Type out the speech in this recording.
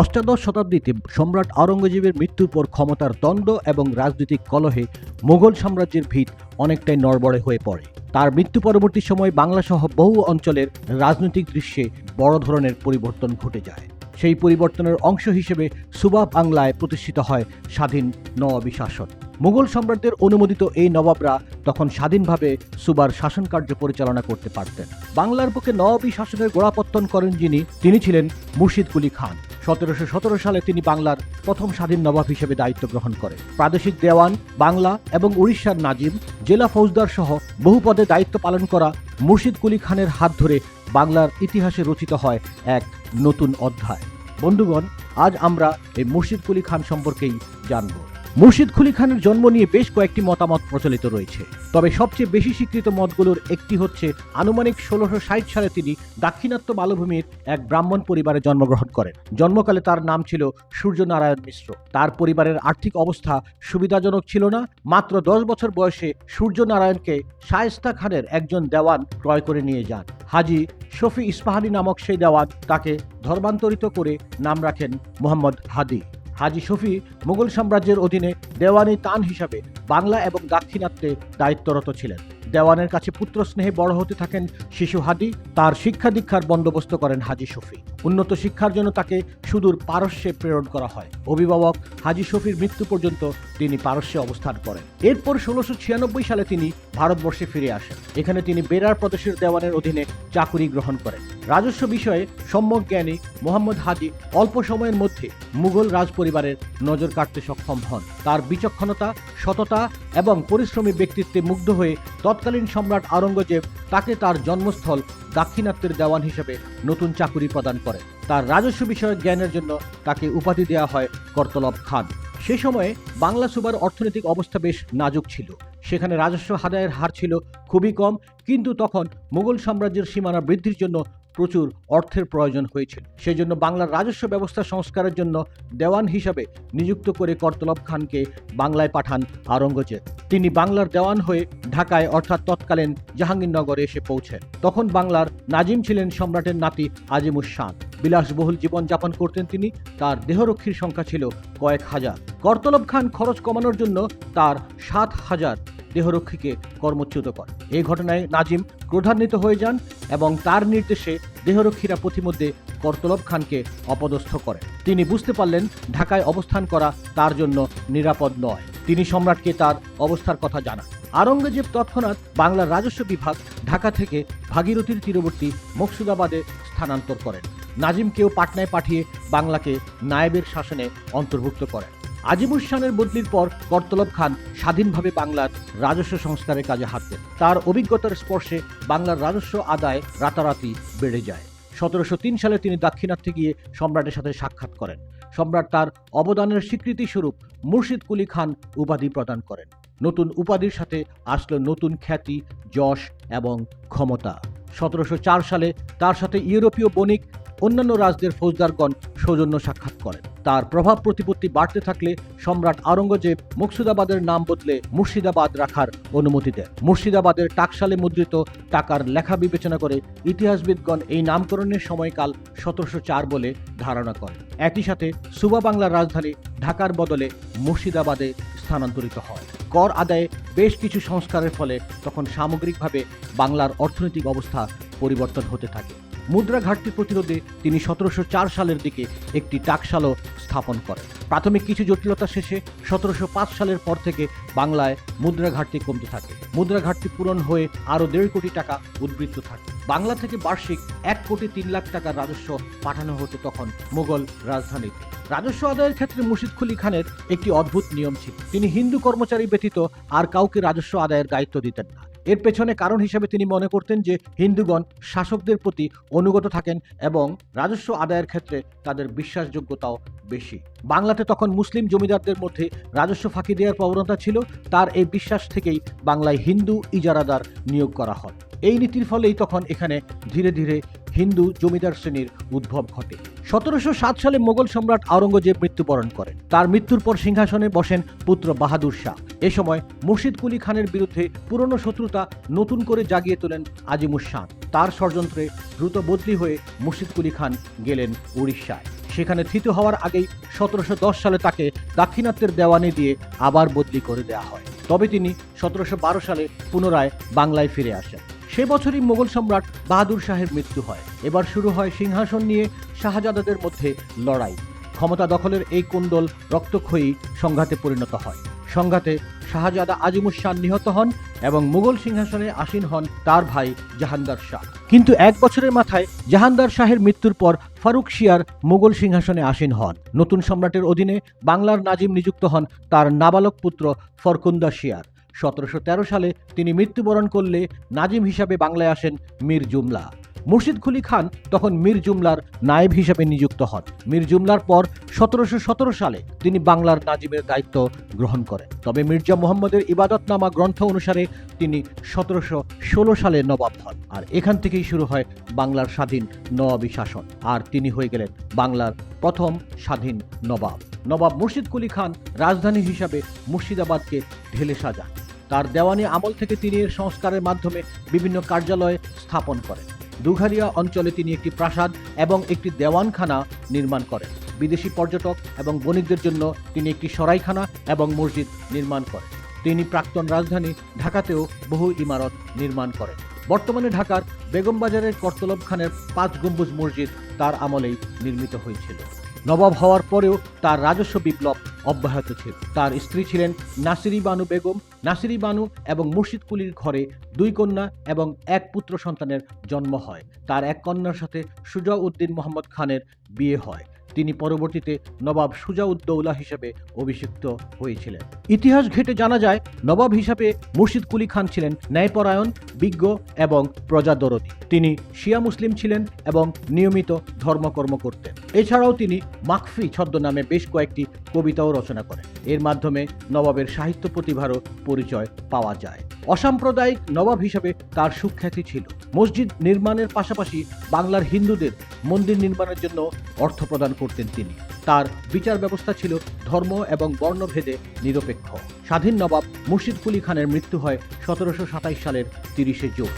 অষ্টাদশ শতাব্দীতে সম্রাট আওরঙ্গজেবের মৃত্যুর পর ক্ষমতার দ্বন্দ্ব এবং রাজনৈতিক কলহে মুঘল সাম্রাজ্যের ভিত অনেকটাই নড়বড়ে হয়ে পড়ে। তার মৃত্যু পরবর্তী সময় বাংলাসহ বহু অঞ্চলের রাজনৈতিক দৃশ্যে বড় ধরনের পরিবর্তন ঘটে যায়। সেই পরিবর্তনের অংশ হিসেবে সুবা বাংলায় প্রতিষ্ঠিত হয় স্বাধীন নবাবী শাসন। মুঘল সম্রাটদের অনুমোদিত এই নবাবরা তখন স্বাধীনভাবে সুবার শাসন কার্য পরিচালনা করতে পারতেন। বাংলার বুকে নবাবী শাসনের গোড়াপত্তন করেন যিনি, তিনি ছিলেন মুর্শিদ কুলি খান। সতেরোশো সতেরো সালে তিনি বাংলার প্রথম স্বাধীন নবাব হিসেবে দায়িত্ব গ্রহণ করেন। প্রাদেশিক দেওয়ান, বাংলা এবং উড়িষ্যার নাজিম, জেলা ফৌজদার সহ বহু পদে দায়িত্ব পালন করা মুর্শিদ কুলি খানের হাত ধরে বাংলার ইতিহাসে রচিত হয় এক নতুন অধ্যায়। বন্ধুগণ, আজ আমরা এই মুর্শিদ কুলি খান সম্পর্কেই জানব। মুর্শিদ খুলি খানের জন্ম নিয়ে বেশ কয়েকটি মতামত প্রচলিত রয়েছে। তবে সবচেয়ে বেশি স্বীকৃত মতগুলোর একটি হচ্ছে, আনুমানিক ষোলোশো ষাট সালে তিনি দাক্ষিণাত্য মালভূমির এক ব্রাহ্মণ পরিবারে জন্মগ্রহণ করেন। জন্মকালে তার নাম ছিল সূর্যনারায়ণ মিশ্র। তার পরিবারের আর্থিক অবস্থা সুবিধাজনক ছিল না। মাত্র দশ বছর বয়সে সূর্যনারায়ণকে শায়েস্তা খানের একজন দেওয়ান ক্রয় করে নিয়ে যান। হাজি শফি ইস্পাহানি নামক সেই দেওয়ান তাকে ধর্মান্তরিত করে নাম রাখেন মোহাম্মদ হাদি। হাজি শফি মুঘল সাম্রাজ্যের অধীনে দেওয়ানি তান হিসাবে বাংলা এবং দাক্ষিণাত্যে দায়িত্বরত ছিলেন। দেওয়ানের কাছে পুত্র স্নেহে বড় হতে থাকেন শিশু হাদি। তার শিক্ষা দীক্ষার বন্দোবস্ত করেন হাজি শফি। উন্নত শিক্ষার জন্য তাকে সুদূর পারস্যে প্রেরণ করা হয়। অভিভাবক হাজি শফির মৃত্যু পর্যন্ত তিনি পারস্যে অবস্থান করেন। এরপর ষোলোশো ছিয়ানব্বই সালে তিনি ভারতবর্ষে ফিরে আসেন। এখানে তিনি বেরার প্রদেশের দেওয়ানের অধীনে চাকুরি গ্রহণ করেন। রাজস্ব বিষয়ে সম্যক জ্ঞানী মোহাম্মদ হাদি অল্প সময়ের মধ্যে মুঘল রাজ পরিবারের নজর কাটতে সক্ষম হন। তার বিচক্ষণতা, সততা এবং পরিশ্রমী ব্যক্তিত্বে মুগ্ধ হয়ে তৎকালীন সম্রাট আওরঙ্গজেব তাকে তার জন্মস্থল দাক্ষিণাত্যের দেওয়ান হিসেবে নতুন চাকুরি প্রদান করে। তার রাজস্ব বিষয়ক জ্ঞানের জন্য তাকে উপাধি দেওয়া হয় কর্তলব খান। সে সময়ে বাংলা সুবার অর্থনৈতিক অবস্থা বেশ নাজুক ছিল। সেখানে রাজস্ব আদায়ের হার ছিল খুবই কম, কিন্তু তখন মুঘল সাম্রাজ্যের সীমানা বৃদ্ধির জন্য প্রচুর অর্থের প্রয়োজন হয়েছিল। সেজন্য বাংলার রাজস্ব ব্যবস্থা সংস্কারের জন্য দেওয়ান হিসাবে নিযুক্ত করে করতলব খানকে বাংলায় পাঠান আওরঙ্গজেব। তিনি বাংলার দেওয়ান হয়ে ঢাকায় অর্থাৎ তৎকালীন জাহাঙ্গীরনগরে এসে পৌঁছেন। তখন বাংলার নাজিম ছিলেন সম্রাটের নাতি আজিমুসান বিলাসবহুল জীবনযাপন করতেন তিনি। তার দেহরক্ষীর সংখ্যা ছিল কয়েক হাজার। করতলব খান খরচ কমানোর জন্য তার সাত হাজার দেহরক্ষীকে কর্মচ্যুত করে। এই ঘটনায় নাজিম ক্রোধান্বিত হয়ে যান এবং তার নির্দেশে দেহরক্ষীরা প্রতিমধ্যে করতলব খানকে অপদস্থ করেন। তিনি বুঝতে পারলেন ঢাকায় অবস্থান করা তার জন্য নিরাপদ নয়। তিনি সম্রাটকে তার অবস্থার কথা জানান। আরঙ্গজেব তৎক্ষণাৎ বাংলার রাজস্ব বিভাগ ঢাকা থেকে ভাগীরথীর তীরবর্তী মকসুদাবাদে স্থানান্তর করেন। নাজিমকেও পাটনায় পাঠিয়ে বাংলাকে নায়েবের শাসনে অন্তর্ভুক্ত করেন। আজিমুসানের বদলির পর করতলব খান স্বাধীনভাবে বাংলার রাজস্ব সংস্কারের কাজে হাত দেন। তার অভিজ্ঞতার স্পর্শে বাংলার রাজস্ব আদায় রাতারাতি বেড়ে যায়। সতেরোশো তিন সালে তিনি দাক্ষিণাত্যে গিয়ে সম্রাটের সাথে সাক্ষাৎ করেন। সম্রাট তার অবদানের স্বীকৃতি স্বরূপ মুর্শিদ কুলি খান উপাধি প্রদান করেন। নতুন উপাধির সাথে আসলো নতুন খ্যাতি, যশ এবং ক্ষমতা। সতেরোশো চার সালে তার সাথে ইউরোপীয় বণিক অন্যান্য রাজদের ফৌজদারগণ সৌজন্য সাক্ষাৎ করেন। তার প্রভাব প্রতিপত্তি বাড়তে থাকলে সম্রাট আওরঙ্গজেব মুর্শিদাবাদের নাম বদলে মুর্শিদাবাদ রাখার অনুমতি দেন। মুর্শিদাবাদের টাকশালে মুদ্রিত টাকার লেখা বিবেচনা করে ইতিহাসবিদগণ এই নামকরণের সময়কাল সতেরোশো চার বলে ধারণা করেন। একই সাথে সুবা বাংলার রাজধানী ঢাকার বদলে মুর্শিদাবাদে স্থানান্তরিত হয়। কর আদায়ে বেশ কিছু সংস্কারের ফলে তখন সামগ্রিকভাবে বাংলার অর্থনৈতিক অবস্থা পরিবর্তন হতে থাকে। মুদ্রা ঘাটতি প্রতিরোধে তিনি সতেরোশো চার সালের দিকে একটি টাকশালও স্থাপন করেন। প্রাথমিক কিছু জটিলতা শেষে সতেরোশো পাঁচ সালের পর থেকে বাংলায় মুদ্রা ঘাটতি কমতে থাকে। মুদ্রা ঘাটতি পূরণ হয়ে আরও দেড় কোটি টাকা উদ্বৃত্ত থাকে। বাংলা থেকে বার্ষিক এক কোটি তিন লাখ টাকার রাজস্ব পাঠানো হতো তখন মুঘল রাজধানীতে। রাজস্ব আদায়ের ক্ষেত্রে মুর্শিদ কুলি খানের একটি অদ্ভুত নিয়ম ছিল। তিনি হিন্দু কর্মচারী ব্যতীত আর কাউকে রাজস্ব আদায়ের দায়িত্ব দিতেন না। এর পেছনে কারণ হিসেবে তিনি মনে করতেন যে হিন্দুগণ শাসকদের প্রতি অনুগত থাকেন এবং রাজস্ব আদায়ের ক্ষেত্রে তাদের বিশ্বাসযোগ্যতাও বেশি। বাংলাতে তখন মুসলিম জমিদারদের মধ্যে রাজস্ব ফাঁকি দেওয়ার প্রবণতা ছিল, তার এই বিশ্বাস থেকেই বাংলায় হিন্দু ইজারাদার নিয়োগ করা হয়। এই নীতির ফলেই তখন এখানে ধীরে ধীরে হিন্দু জমিদার শ্রেণির উদ্ভব ঘটে। সতেরোশো সাত সালে মোগল সম্রাট আওরঙ্গজেব মৃত্যুবরণ করেন। তার মৃত্যুর পর সিংহাসনে বসেন পুত্র বাহাদুর শাহ। এ সময় মুর্শিদ কুলি খানের বিরুদ্ধে পুরনো শত্রুতা নতুন করে জাগিয়ে তোলেন আজিমুস শাহ। তার ষড়যন্ত্রে দ্রুত বদলি হয়ে মুর্শিদ কুলি খান গেলেন উড়িষ্যায়। সেখানে থিত হওয়ার আগেই সতেরোশো দশ সালে তাকে দাক্ষিণাত্যের দেওয়ানি দিয়ে আবার বদলি করে দেওয়া হয়। তবে তিনি সতেরোশো বারো সালে পুনরায় বাংলায় ফিরে আসেন। সে বছরই মোগল সম্রাট বাহাদুর শাহের মৃত্যু হয়। এবার শুরু হয় সিংহাসন নিয়ে শাহজাদাদের মধ্যে লড়াই। ক্ষমতা দখলের এই কুন্দল রক্তক্ষয়ী সংঘাতে পরিণত হয়। সংঘাতে শাহজাদা আজিমুস শাহ নিহত হন এবং মুঘল সিংহাসনে আসীন হন তার ভাই জাহানদার শাহ। কিন্তু এক বছরের মাথায় জাহানদার শাহের মৃত্যুর পর ফারুক শিয়ার মুঘল সিংহাসনে আসীন হন। নতুন সম্রাটের অধীনে বাংলার নাজিম নিযুক্ত হন তার নাবালক পুত্র ফরকুন্দা শিয়ার। সতেরোশো তেরো সালে তিনি মৃত্যুবরণ করলে নাজিম হিসাবে বাংলায় আসেন মীর জুমলা। মুর্শিদ কুলি খান তখন মীর জুমলার নায়েব হিসাবে নিযুক্ত হন। মীর জুমলার পর সতেরোশো সতেরো সালে তিনি বাংলার নাজিমের দায়িত্ব গ্রহণ করেন। তবে মির্জা মোহাম্মদের ইবাদতনামা গ্রন্থ অনুসারে তিনি সতেরোশো ষোলো সালে নবাব হন আর এখান থেকেই শুরু হয় বাংলার স্বাধীন নবাবী শাসন। আর তিনি হয়ে গেলেন বাংলার প্রথম স্বাধীন নবাব। নবাব মুর্শিদ কুলি খান রাজধানী হিসাবে মুর্শিদাবাদকে ঢেলে সাজান। তার দেওয়ানি আমল থেকে তিনি সংস্কারের মাধ্যমে বিভিন্ন কার্যালয় স্থাপন করেন। দুঘারিয়া অঞ্চলে তিনি একটি প্রাসাদ এবং একটি দেওয়ানখানা নির্মাণ করেন। বিদেশি পর্যটক এবং বণিকদের জন্য তিনি একটি সরাইখানা এবং মসজিদ নির্মাণ করেন। তিনি প্রাক্তন রাজধানী ঢাকাতেও বহু ইমারত নির্মাণ করেন। বর্তমানে ঢাকার বেগম বাজারের করতলব খানের পাঁচ গম্বুজ মসজিদ তার আমলেই নির্মিত হয়েছিল। নবাব হওয়ার পরেও তার রাজস্ব বিপ্লব অব্যাহত ছিল। তার স্ত্রী ছিলেন নাসিরি বানু বেগম। নাসিরি বানু এবং মুর্শিদ কুলির ঘরে দুই কন্যা এবং এক পুত্র সন্তানের জন্ম হয়। তার এক কন্যার সাথে সুজা উদ্দিন মোহাম্মদ খানের বিয়ে হয়। তিনি পরবর্তীতে নবাব সুজাউদ্দৌলা হিসেবে অভিষিক্ত হয়েছিলেন। ইতিহাস ঘেটে জানা যায়, নবাব হিসাবে মুর্শিদ কুলি খান ছিলেন ন্যায়পরায়ণ, বিজ্ঞ এবং প্রজাদরদী। তিনি শিয়া মুসলিম ছিলেন এবং নিয়মিত ধর্মকর্ম করতেন। এছাড়াও তিনি মাকফি ছদ্মনামে বেশ কয়েকটি কবিতাও রচনা করেন এর মাধ্যমে নবাবের সাহিত্য প্রতিভারও পরিচয় পাওয়া যায়। অসাম্প্রদায়িক নবাব হিসেবে তার সুখ্যাতি ছিল। মসজিদ নির্মাণের পাশাপাশি বাংলার হিন্দুদের মন্দির নির্মাণের জন্য অর্থ প্রদান করতেন তিনি। তার বিচার ব্যবস্থা ছিল ধর্ম এবং বর্ণভেদে নিরপেক্ষ। স্বাধীন নবাব মুর্শিদ কুলি খানের মৃত্যু হয় সতেরোশো সালের তিরিশে জুন।